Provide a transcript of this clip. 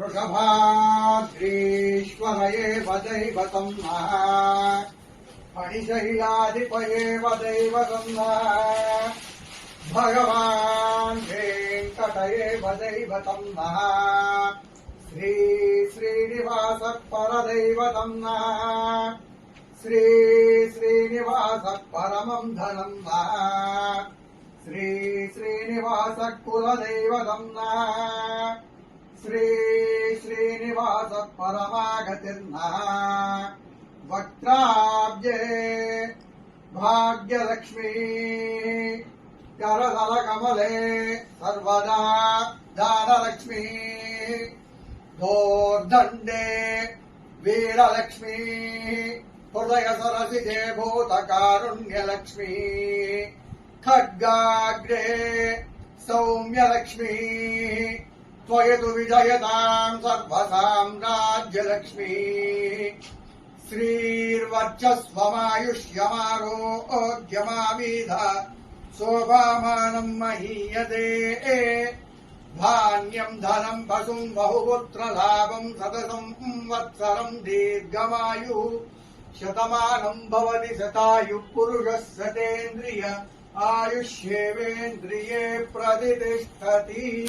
వృషభాద్రీశ్వరయే దైవతం మణిశైలాధిపయేవ దైవతం భగవాన్ వెంకటయేవ దైవతం శ్రీ శ్రీనివాస పరదైవతం శ్రీ శ్రీనివాస పరమం ధనం శ్రీ శ్రీనివాస కులదైవతం श्रीनिवास परमागतिर्नः वक्त्राब्जे भाग्यलक्ष्मी करतलकमले सर्वदा दानलक्ष्मी दोर्दण्डे वीरलक्ष्मी हृदय सरसिजे भूतकारुण्यलक्ष्मी खड्गाग्रे सौम्यलक्ष्मी त्वयतु विजयताम् सर्वसाम्राज्यलक्ष्मी श्रीर्वर्चस्वमायुष्यमारोग्यमावीध शोभामानम् महीयते। धान्यम् धनम् पशुम् बहुपुत्रलाभम् शतसम् वत्सरम् दीर्घमायुः। शतमानम् भवति शतायुः पुरुषः शतेन्द्रिय आयुष्येवेन्द्रिये प्रतिष्ठति।